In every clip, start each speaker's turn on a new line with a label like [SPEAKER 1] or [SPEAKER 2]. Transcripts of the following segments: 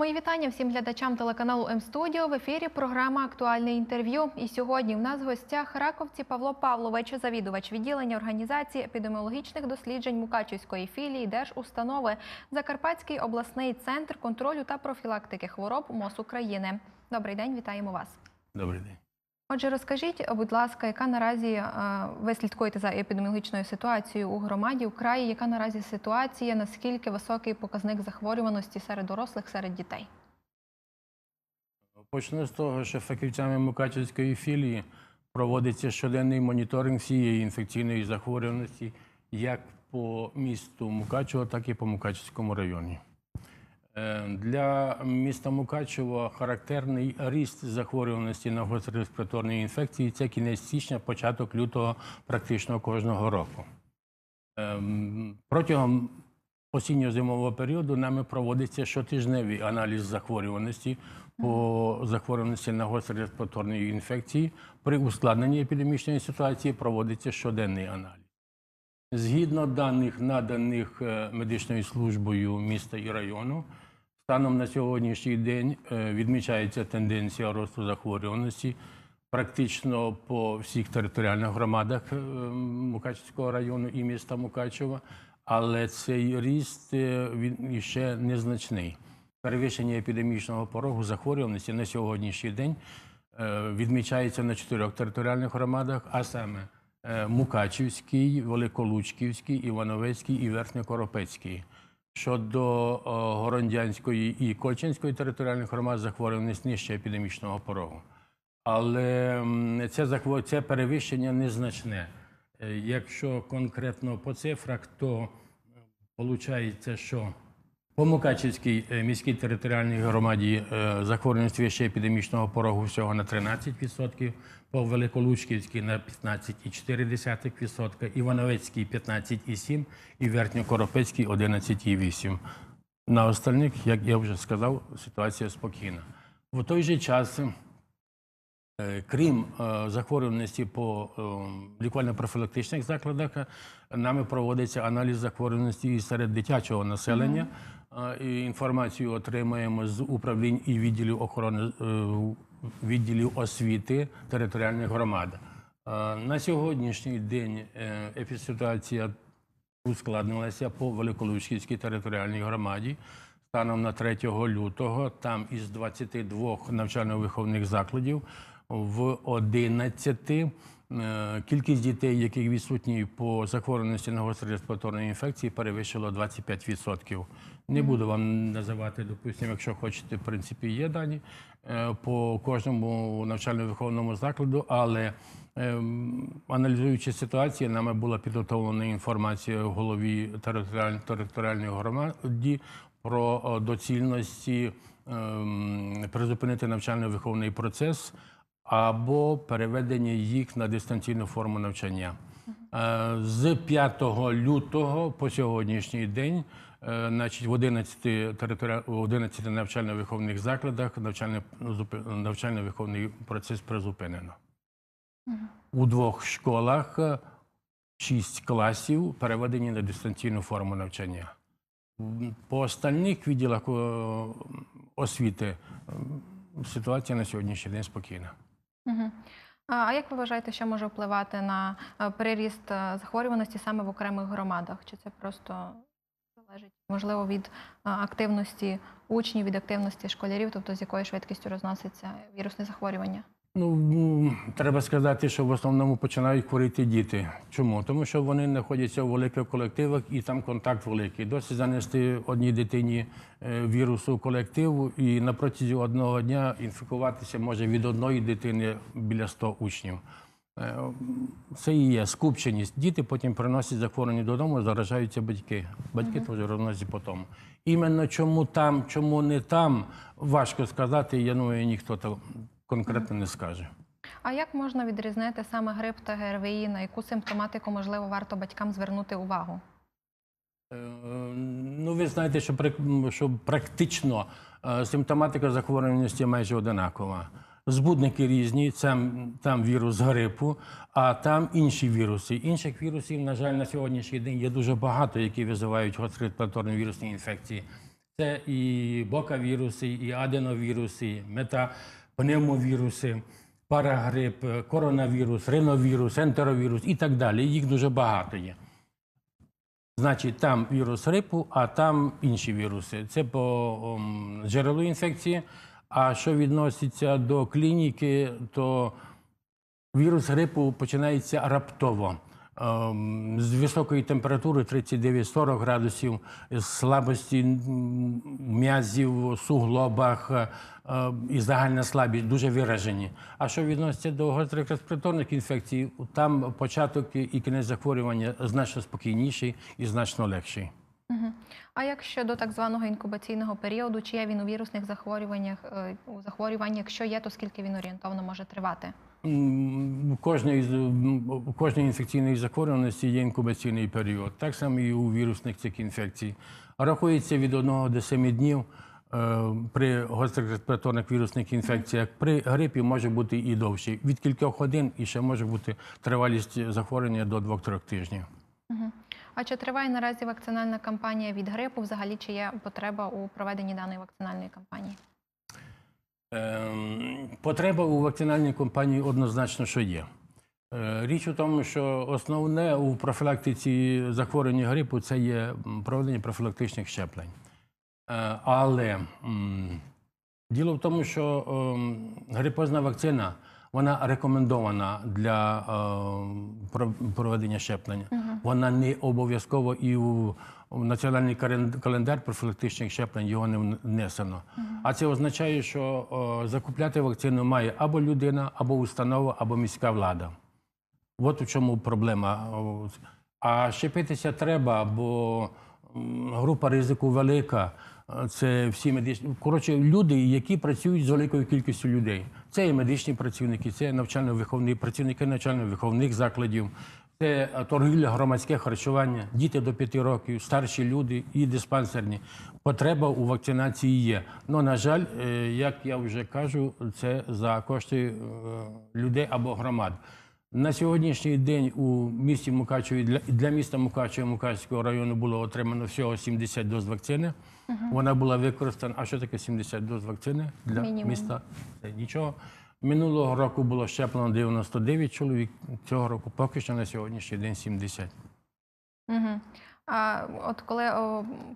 [SPEAKER 1] Мої вітання всім глядачам телеканалу М-студіо. В ефірі програма Актуальне інтерв'ю. І сьогодні в нас в гостях раковці Павло Павлович, завідувач відділення організації епідеміологічних досліджень Мукачівської філії Держустанови, Закарпатський обласний центр контролю та профілактики хвороб МОЗ України. Добрий день, вітаємо вас.
[SPEAKER 2] Добрий день.
[SPEAKER 1] Отже, розкажіть, будь ласка, яка наразі е, ви слідкуєте за епідеміологічною ситуацією у громаді у краї? Яка наразі ситуація? Наскільки високий показник захворюваності серед дорослих, серед дітей?
[SPEAKER 2] Почну з того, що фахівцями Мукачівської філії проводиться щоденний моніторинг всієї інфекційної захворюваності як по місту Мукачево, так і по Мукачівському районі. Е, Для міста Мукачево характерний ріст захворюваності на гострі респіраторні інфекції це кінець січня, початок лютого практично кожного року. Ем, Протягом осінньо-зимового періоду нами проводиться щотижневий аналіз захворюваності по захворюваності на гострі респіраторні інфекції. При ускладненні епідемічної ситуації проводиться щоденний аналіз. Згідно даних, наданих е, медичною службою міста і району, станом на сьогоднішній день е, відмічається тенденція росту захворюваності практично по всіх територіальних громадах е, Мукачівського району і міста Мукачева, але цей ріст він ще незначний. Перевищення епідемічного порогу захворюваності на сьогоднішній день відмічається на чотирьох територіальних громадах, а саме Мукачівський, Великолучківський, Івановецький і Верхньокоропецький. Щодо е, Горондянської і Кольчинської територіальних громад захворюваність нижче епідемічного порогу. Але це, захво- це перевищення незначне. Е, Якщо конкретно по цифрах, то виходить, що по Мукачівській е, міській територіальній громаді е, захворюваність вище епідемічного порогу всього на 13%, по Великолучківській на 15,4%, Івановецькій 15,7% і Верхньокоропецькій 11,8%. На остальних, як я вже сказав, ситуація спокійна. В той же час Е, Крім захворюваності по лікувально-профілактичних закладах, нами проводиться аналіз захворюваності і серед дитячого населення. Інформацію отримуємо з управлінь і відділів охорони е, відділів освіти територіальних громад. На сьогоднішній день е, епідситуація ускладнилася по Великолучківській територіальній громаді. Станом на 3 лютого там із 22 навчально-виховних закладів в 11 е, кількість дітей, яких відсутні по захворюваності на гострі респіраторні інфекції, перевищила 25%. Не буду вам називати, допустимо, якщо хочете, в принципі, є дані е, по кожному навчально-виховному закладу, але ем, аналізуючи ситуацію, нами була підготовлена інформація в голові територіальної громаді про доцільності ем, призупинити навчально-виховний процес або переведення їх на дистанційну форму навчання. Е, З 5 лютого по сьогоднішній день, е, значить, в 11, територіа- 11 навчально-виховних закладах навчально-виховний процес призупинено. У двох школах е, шість класів переведені на дистанційну форму навчання. По остальних відділах е, освіти ситуація на сьогоднішній день спокійна.
[SPEAKER 1] А як ви вважаєте, що може впливати на е, переріст е, захворюваності саме в окремих громадах? Чи це просто залежить можливо від е, активності учнів, від активності школярів, тобто з якою швидкістю розноситься вірусне захворювання?
[SPEAKER 2] Ну, треба сказати, що в основному починають хворіти діти. Чому? Тому що вони знаходяться у великих колективах і там контакт великий. Досить занести одній дитині е, вірусу колективу і на протязі одного дня інфікуватися може від одної дитини біля 100 учнів. Е, Це і є скупченість. Діти потім приносять захворювання додому, заражаються батьки. Батьки теж розносять потім. Іменно чому там, чому не там, важко сказати. Я думаю, ніхто конкретно не скаже.
[SPEAKER 1] А як можна відрізнити саме грип та ГРВІ? На яку симптоматику можливо варто батькам звернути увагу?
[SPEAKER 2] Е, Ну, ви знаєте, що, прак- практично е, симптоматика захворюваності майже одинакова. Збудники різні, там, там вірус грипу, а там інші віруси. Інших вірусів, на жаль, на сьогоднішній день є дуже багато, які визивають гострі респіраторні вірусні інфекції. Це і бокавіруси, і аденовіруси, метапневмовіруси, парагрип, коронавірус, риновірус, ентеровірус і так далі. Їх дуже багато є. Значить, там вірус грипу, а там інші віруси. Це по ом, джерелу інфекції. А що відноситься до клініки, то вірус грипу починається раптово. Ем, З високої температури 39-40 градусів, з слабості м'язів, суглобах е, і загальна слабість дуже виражені. А що відноситься до гострих респіраторних інфекцій, там початок і кінець захворювання значно спокійніший і значно легший.
[SPEAKER 1] А як щодо так званого інкубаційного періоду, чи є він у вірусних захворюваннях, е, у захворюванні? Якщо є, то скільки він орієнтовно може тривати?
[SPEAKER 2] У кожної, у кожної інфекційної захворюваності є інкубаційний період. Так само і у вірусних цих інфекцій. Рахується від 1 до 7 днів. Е, При гострих респіраторних вірусних інфекціях при грипі може бути і довше. Від кількох годин і ще може бути тривалість захворювання до 2-3 тижнів.
[SPEAKER 1] Мгм. А чи триває наразі вакцинальна кампанія від грипу? Взагалі, чи є потреба у проведенні даної вакцинальної кампанії?
[SPEAKER 2] Ем, Потреба у вакцинальній кампанії однозначно, що є. Е, Річ у тому, що основне у профілактиці захворювання грипу це є проведення профілактичних щеплень. Е, Але діло в тому, що ем, грипозна вакцина вона рекомендована для про- проведення щеплення. Вона не обов'язково і у, національний календар профілактичних щеплень його не внесено. А це означає, що о, закупляти вакцину має або людина, або установа, або міська влада. От у чому проблема. А щепитися треба, бо група ризику велика. Це всі медичні. Коротше, люди, які працюють з великою кількістю людей. Це і медичні працівники, це навчально-виховні працівники навчально-виховних закладів, це е, торгівля, громадське харчування, діти до 5 років, старші люди і диспансерні. Потреба у вакцинації є. Ну, на жаль, е, як я вже кажу, це за кошти е, людей або громад. На сьогоднішній день у місті Мукачеві для, для міста Мукачева Мукачевського району було отримано всього 70 доз вакцини. Вона була використана. А що таке 70 доз вакцини для
[SPEAKER 1] Мінімум.
[SPEAKER 2] міста? Це нічого. Минулого року було щеплено 99 чоловік. Цього року поки що на сьогоднішній день 70.
[SPEAKER 1] Угу. А от коли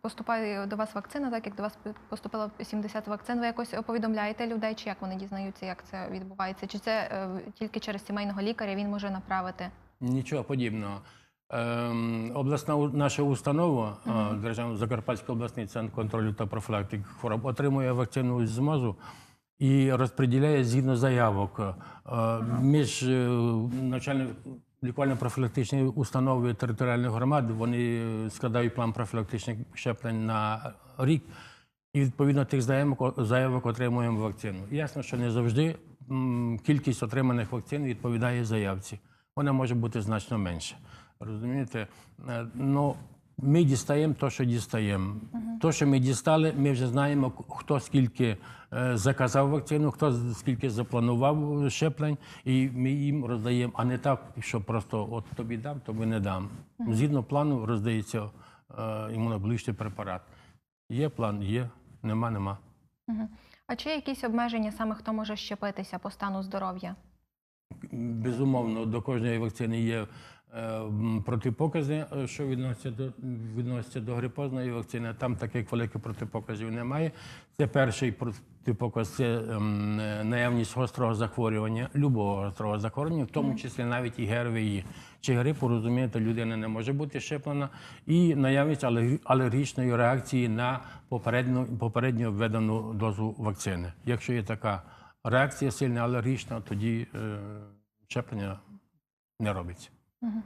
[SPEAKER 1] поступає до вас вакцина, так як до вас поступило 70 вакцин, ви якось повідомляєте людей, чи як вони дізнаються, як це відбувається? Чи це е, тільки через сімейного лікаря він може направити?
[SPEAKER 2] Нічого подібного. Ем, обласна наша установа, е, Державний Закарпатський обласний центр контролю та профілактики хвороб, отримує вакцину з МОЗу і розподіляє згідно заявок е, між е, навчально-лікувально-профілактичними установи територіальних громад. Вони складають план профілактичних щеплень на рік. І відповідно тих заявок, отримуємо вакцину. Ясно, що не завжди кількість отриманих вакцин відповідає заявці. Вона може бути значно менша. Розумієте? Е, Ну, ми дістаємо те, що дістаємо. Те, що ми дістали, ми вже знаємо, хто скільки е, заказав вакцину, хто скільки запланував щеплень, і ми їм роздаємо, а не так, що просто от тобі дам, тобі не дам. Згідно плану роздається е, імуноближчий препарат. Є план, є, нема, нема.
[SPEAKER 1] Угу. А чи є якісь обмеження саме хто може щепитися по стану здоров'я?
[SPEAKER 2] Безумовно, до кожної вакцини є е, протипокази, е, що відносяться до, відносяться до грипозної вакцини. Там таких великих протипоказів немає. Це перший протипоказ це ем, е, наявність гострого захворювання, любого гострого захворювання, в тому числі навіть і ГРВІ. Чи грипу, розумієте, людина не може бути щеплена, і наявність алергі- алергічної реакції на попередньо, попередньо введену дозу вакцини. Якщо є така реакція сильна алергічна, тоді е, щеплення не робиться.
[SPEAKER 1] Угу.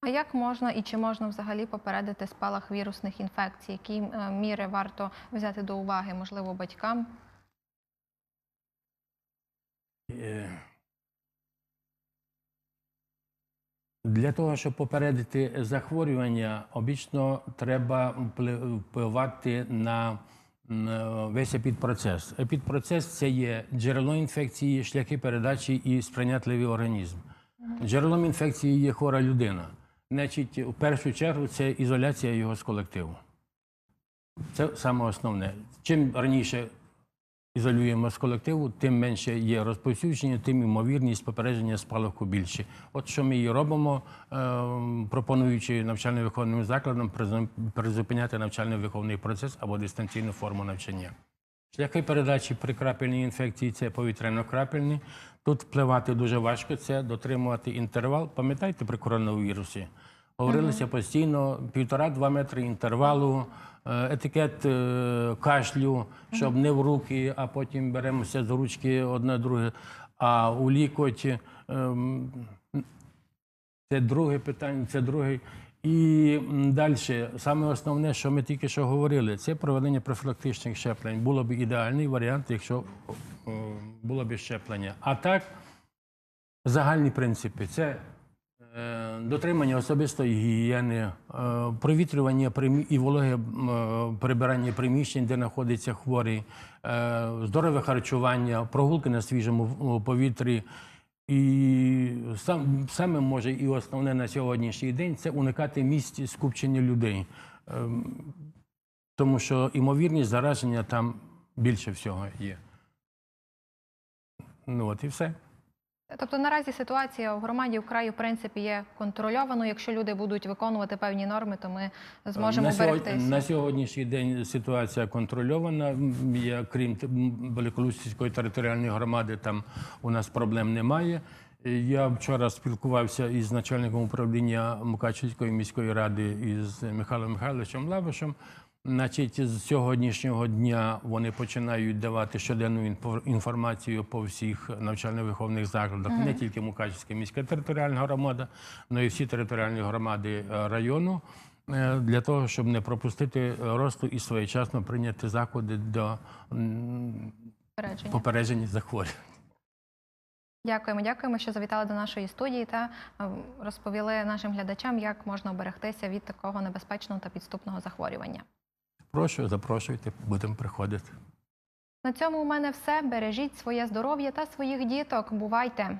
[SPEAKER 1] А як можна і чи можна взагалі попередити спалах вірусних інфекцій? Які е, міри варто взяти до уваги, можливо, батькам?
[SPEAKER 2] Е, Для того, щоб попередити захворювання, обічно треба впли- впливати на е, весь епідпроцес. Епідпроцес це є джерело інфекції, шляхи передачі і сприйнятливий організм. Джерелом інфекції є хвора людина. Значить, в першу чергу це ізоляція його з колективу. Це саме основне. Чим раніше ізолюємо з колективу, тим менше є розповсюдження, тим ймовірність попередження спалаху більше. От що ми і робимо, е, пропонуючи навчально-виховним закладам призупиняти навчально-виховний процес або дистанційну форму навчання. Шляхи передачі при крапельній інфекції це повітряно-крапельні. Тут впливати дуже важко, це дотримувати інтервал. Пам'ятаєте при коронавірусі? Говорилося постійно півтора-два метри інтервалу, е, етикет е, кашлю, щоб не в руки, а потім беремося за ручки одне друге. А у лікоть ем, це друге питання, це друге. І далі, саме основне, що ми тільки що говорили, це проведення профілактичних щеплень. Було б ідеальний варіант, якщо було б щеплення. А так, загальні принципи це е, дотримання особистої гігієни, е, провітрювання і вологе е, прибирання приміщень, де знаходиться хворий, здорове харчування, прогулки на свіжому повітрі. І сам, саме може і основне на сьогоднішній день це уникати місць скупчення людей. Ем, Тому що імовірність зараження там більше всього є. Ну от і все.
[SPEAKER 1] Тобто наразі ситуація в громаді в краю в принципі є контрольованою. Якщо люди будуть виконувати певні норми, то ми зможемо
[SPEAKER 2] на, сьогодні,
[SPEAKER 1] берегтися.
[SPEAKER 2] на сьогоднішній день ситуація контрольована. Я, крім Т- територіальної громади, там у нас проблем немає. Е, Я вчора спілкувався із начальником управління Мукачівської міської ради із Михайлом Михайловичем Лавишем. Значить, з сьогоднішнього дня вони починають давати щоденну інфо- інформацію по всіх навчально-виховних закладах, не тільки Мукачівська міська територіальна громада, але й всі територіальні громади е, району, е, для того, щоб не пропустити росту і своєчасно прийняти заходи до
[SPEAKER 1] Попередження.
[SPEAKER 2] попередження захворювань.
[SPEAKER 1] Дякуємо, дякуємо, що завітали до нашої студії та е, розповіли нашим глядачам, як можна оберегтися від такого небезпечного та підступного захворювання.
[SPEAKER 2] Прошу, запрошуйте, будемо приходити.
[SPEAKER 1] На цьому у мене все. Бережіть своє здоров'я та своїх діток. Бувайте!